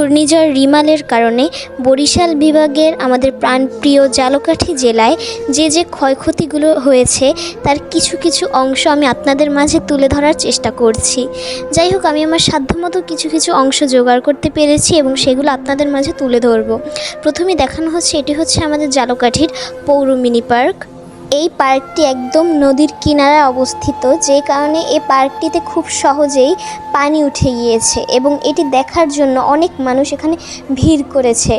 ঘূর্ণিঝড় রিমালের কারণে বরিশাল বিভাগের আমাদের প্রাণপ্রিয় জালকাঠি জেলায় যে যে ক্ষয়ক্ষতিগুলো হয়েছে, তার কিছু কিছু অংশ আমি আপনাদের মাঝে তুলে ধরার চেষ্টা করছি। যাই হোক, আমি আমার সাধ্যমতো কিছু কিছু অংশ জোগাড় করতে পেরেছি এবং সেগুলো আপনাদের মাঝে তুলে ধরবো। প্রথমে দেখানো হচ্ছে, এটি হচ্ছে আমাদের জালকাঠির পৌর মিনি পার্ক। এই পার্কটি একদম নদীর কিনারায় অবস্থিত, যে কারণে এই পার্কটিতে খুব সহজেই পানি উঠে গিয়েছে এবং এটি দেখার জন্য অনেক মানুষ এখানে ভিড় করেছে।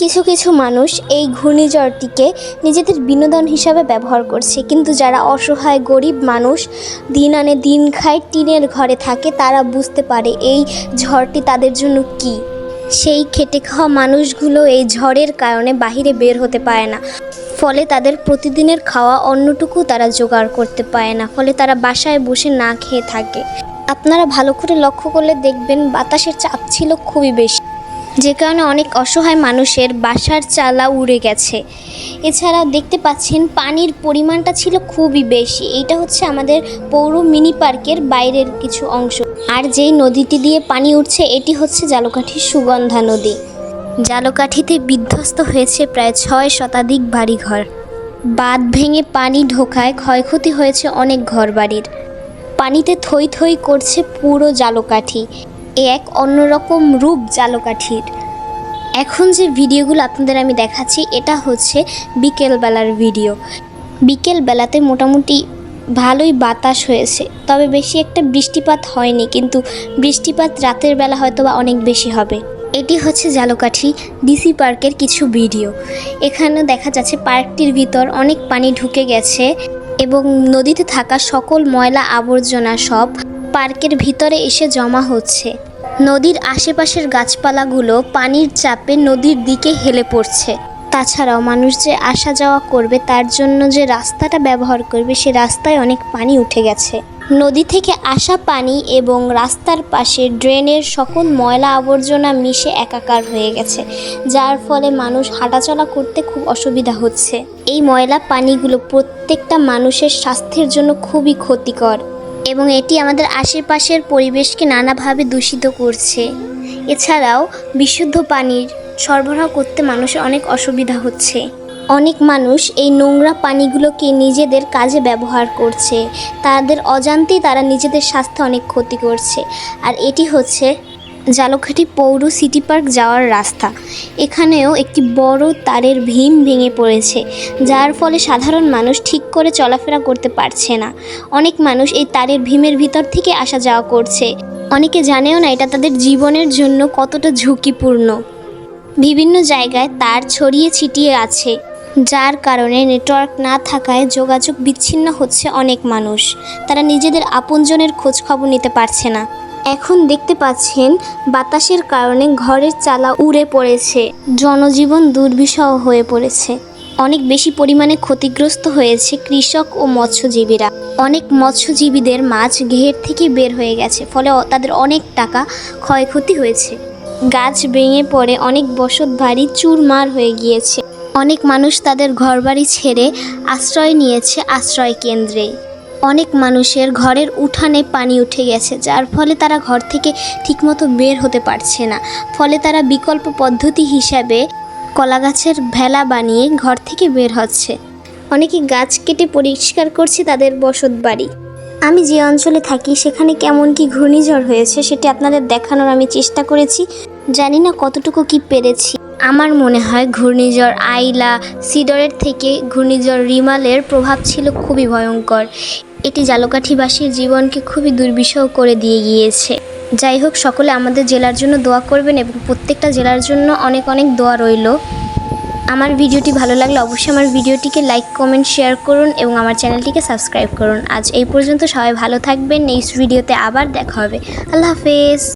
কিছু কিছু মানুষ এই ঘূর্ণিঝড়টিকে নিজেদের বিনোদন হিসাবে ব্যবহার করছে, কিন্তু যারা অসহায়, গরিব মানুষ, দিন আনে দিন খায়, টিনের ঘরে থাকে, তারা বুঝতে পারে এই ঝড়টি তাদের জন্য কী। সেই খেটে খাওয়া মানুষগুলো এই ঝড়ের কারণে বাহিরে বের হতে পারে না। ফলে তাদের প্রতিদিনের খাওয়া অন্যটুকু তারা জোগাড় করতে পারে না, ফলে তারা বাসায় বসে না খেয়ে থাকে। আপনারা ভালো করে লক্ষ্য করলে দেখবেন বাতাসের চাপ ছিল খুবই বেশি। যে কারণে অনেক অসহায় মানুষের বাসার চালা উড়ে গেছে। এছাড়া দেখতে পাচ্ছেন পানির পরিমাণটা ছিল খুবই বেশি। এইটা হচ্ছে আমাদের পৌর মিনি পার্কের বাইরের কিছু অংশ। আর যেই নদীটি দিয়ে পানি উঠছে, এটি হচ্ছে জালকাঠির সুগন্ধা নদী। জালকাঠিতে বিধ্বস্ত হয়েছে প্রায় ছয় শতাধিক বাড়িঘর। বাঁধ ভেঙে পানি ঢোকায় ক্ষয়ক্ষতি হয়েছে অনেক ঘরবাড়ির। পানিতে থই থই করছে পুরো জালকাঠি। এ এক অন্যরকম রূপ জালকাঠির। এখন যে ভিডিওগুলো আপনাদের আমি দেখাচ্ছি, এটা হচ্ছে বিকেলবেলার ভিডিও। বিকেলবেলাতে মোটামুটি ভালোই বাতাস হয়েছে, তবে বেশি একটা বৃষ্টিপাত হয়নি, কিন্তু বৃষ্টিপাত রাতের বেলা হয়তো বা অনেক বেশি হবে। এটি হচ্ছে জালকাঠি ডিসি পার্কের কিছু ভিডিও। এখানে দেখা যাচ্ছে পার্কটির ভিতর অনেক পানি ঢুকে গেছে এবং নদীতে থাকা সকল ময়লা আবর্জনা সব পার্কের ভিতরে এসে জমা হচ্ছে। নদীর আশেপাশের গাছপালাগুলো পানির চাপে নদীর দিকে হেলে পড়ছে। তাছাড়াও মানুষ যে আসা যাওয়া করবে তার জন্য যে রাস্তাটা ব্যবহার করবে, সে রাস্তায় অনেক পানি উঠে গেছে। নদী থেকে আসা পানি এবং রাস্তার পাশে ড্রেনের সকল ময়লা আবর্জনা মিশে একাকার হয়ে গেছে, যার ফলে মানুষ হাঁটাচলা করতে খুব অসুবিধা হচ্ছে। এই ময়লা পানিগুলো প্রত্যেকটা মানুষের স্বাস্থ্যের জন্য খুবই ক্ষতিকর এবং এটি আমাদের আশেপাশের পরিবেশকে নানাভাবে দূষিত করছে। এছাড়াও, বিশুদ্ধ পানির সরবরাহ করতে মানুষের অনেক অসুবিধা হচ্ছে। অনেক মানুষ এই নোংরা পানিগুলোকে নিজেদের কাজে ব্যবহার করছে। তাদের অজান্তেই তারা নিজেদের স্বাস্থ্যে অনেক ক্ষতি করছে। আর এটি হচ্ছে জালকাঠি পৌর সিটি পার্ক যাওয়ার রাস্তা। এখানেও একটি বড় তারের ভীম ভেঙে পড়েছে, যার ফলে সাধারণ মানুষ ঠিক করে চলাফেরা করতে পারছে না। অনেক মানুষ এই তারের ভীমের ভিতর থেকে আসা যাওয়া করছে। অনেকে জানেও না এটা তাদের জীবনের জন্য কতটা ঝুঁকিপূর্ণ। বিভিন্ন জায়গায় তার ছড়িয়ে ছিটিয়ে আছে। যার কারণে নেটওয়ার্ক না থাকায় যোগাযোগ বিচ্ছিন্ন হচ্ছে অনেক মানুষ। তারা নিজেদের আপনজনের খোঁজ খবর নিতে পারছে না। এখন দেখতে পাচ্ছেন, বাতাসের কারণে ঘরের চালা উড়ে পড়েছে। জনজীবন দুর্বিষহ হয়ে পড়েছে। অনেক বেশি পরিমাণে ক্ষতিগ্রস্ত হয়েছে কৃষক ও মৎস্যজীবীরা। অনেক মৎস্যজীবীদের মাছ ঘের থেকে বের হয়ে গেছে, ফলে তাদের অনেক টাকা ক্ষয়ক্ষতি হয়েছে। গাছ ভেঙে পড়ে অনেক বসত বাড়ি চুরমার হয়ে গিয়েছে। অনেক মানুষ তাদের ঘরবাড়ি ছেড়ে আশ্রয় নিয়েছে আশ্রয় কেন্দ্রে। অনেক মানুষের ঘরের উঠানে পানি উঠে গেছে, যার ফলে তারা ঘর থেকে ঠিকমতো বের হতে পারছে না। ফলে তারা বিকল্প পদ্ধতি হিসাবে কলা গাছের ভেলা বানিয়ে ঘর থেকে বের হচ্ছে। অনেকে গাছ কেটে পরিষ্কার করছে তাদের বসত বাড়ি। আমি যে অঞ্চলে থাকি, সেখানে কেমন কি ঘূর্ণিঝড় হয়েছে, সেটি আপনাদের দেখানোর আমি চেষ্টা করেছি। জানি না কতটুকু কি পেরেছি। আমার মনে হয় ঘূর্ণিঝড় আইলা সিডরের থেকে ঘূর্ণিঝড় রিমালের প্রভাব ছিল খুবই ভয়ঙ্কর। এটি জালকাঠিবাসীর জীবনকে খুবই দুর্বিষহ করে দিয়ে গিয়েছে। যাই হোক, সকলে আমাদের জেলার জন্য দোয়া করবেন এবং প্রত্যেকটা জেলার জন্য অনেক অনেক দোয়া রইল। আমার ভিডিওটি ভালো লাগলে অবশ্যই আমার ভিডিওটিকে লাইক, কমেন্ট, শেয়ার করুন এবং আমার চ্যানেলটিকে সাবস্ক্রাইব করুন। আজ এই পর্যন্ত সবাই ভালো থাকবেন। নেক্সট ভিডিওতে আবার দেখা হবে। আল্লাহ হাফেজ।